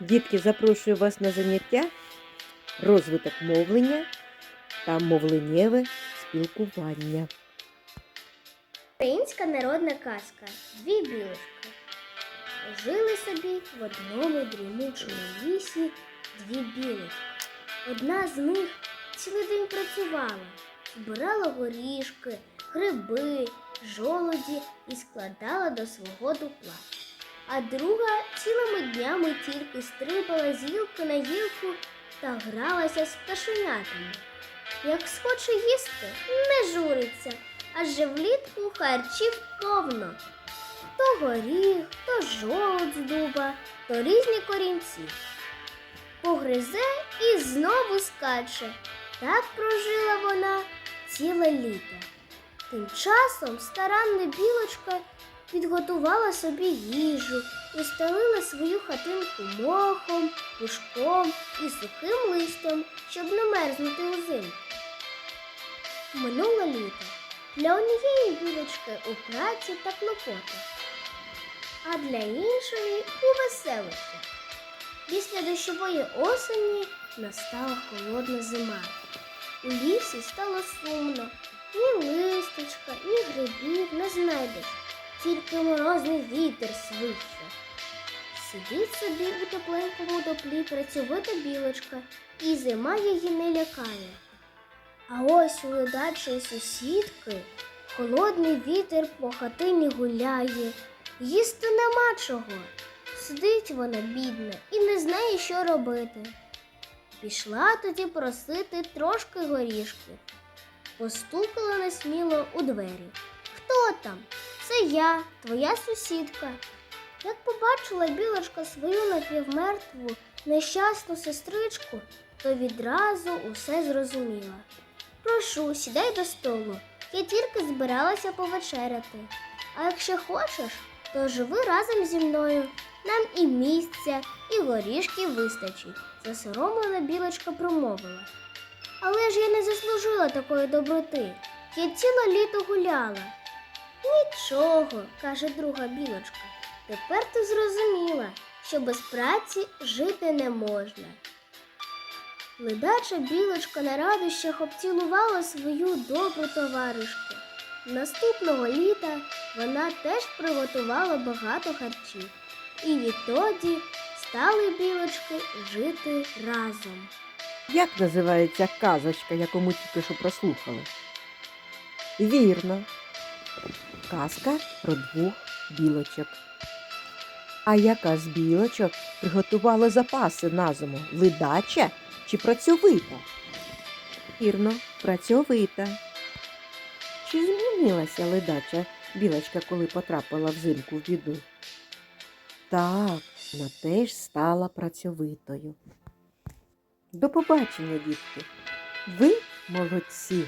Дітки, запрошую вас на заняття розвиток мовлення та мовленнєве спілкування. Українська народна казка Дві білочки. Жили собі в одному дрімучому лісі дві білочки. Одна з них цілий день працювала, збирала горішки, гриби, жолоді і складала до свого дупла. А друга цілими днями тільки стрибала з гілки на гілку та гралася з пташенятами. Як схоче їсти, не журиться, адже влітку харчів повно. То горіх, то жолудь з дуба, то різні корінці. Погризе і знову скаче. Так прожила вона ціле літо. Тим часом старанна білочка підготувала собі їжу і свою хатинку мохом, пушком і сухим листям, щоб не мерзнути узимку. Минуло літо. Для однієї білочки у праці та клопотах, а для іншої у веселощах. Після дощової осені настала холодна зима. У лісі стало сумно. Ні листочка, ні грибів не знайдеш, тільки морозний вітер свище. Сидить собі у тепленькому доплі працьовита білочка, і зима її не лякає. А ось у ледачої сусідки холодний вітер по хатині гуляє, їсти нема чого. Сидить вона бідна і не знає, що робити. Пішла тоді просити трошки горішки. Постукала несміло у двері. Хто там? Це я, твоя сусідка. Як побачила білочка свою напівмертву, нещасну сестричку, то відразу усе зрозуміла. Прошу, сідай до столу. Я тільки збиралася повечеряти. А якщо хочеш, то живи разом зі мною. Нам і місця, і горішків вистачить, засоромлена білочка промовила. Але ж я не заслужила такої доброти. Я ціле літо гуляла. Нічого, каже друга білочка. Тепер ти зрозуміла, що без праці жити не можна. Ледача білочка на радощах обцілувала свою добру товаришку. Наступного літа вона теж приготувала багато харчів, і відтоді стали білочки жити разом. Як називається казочка, яку ми тільки що прослухали? Вірно. Казка про двох білочок. А яка з білочок приготувала запаси на зиму? Ледача чи працьовита? Вірно, працьовита. Чи змінилася ледача білочка, коли потрапила взимку в біду? Так, вона теж стала працьовитою. До побачення, дітки. Ви молодці!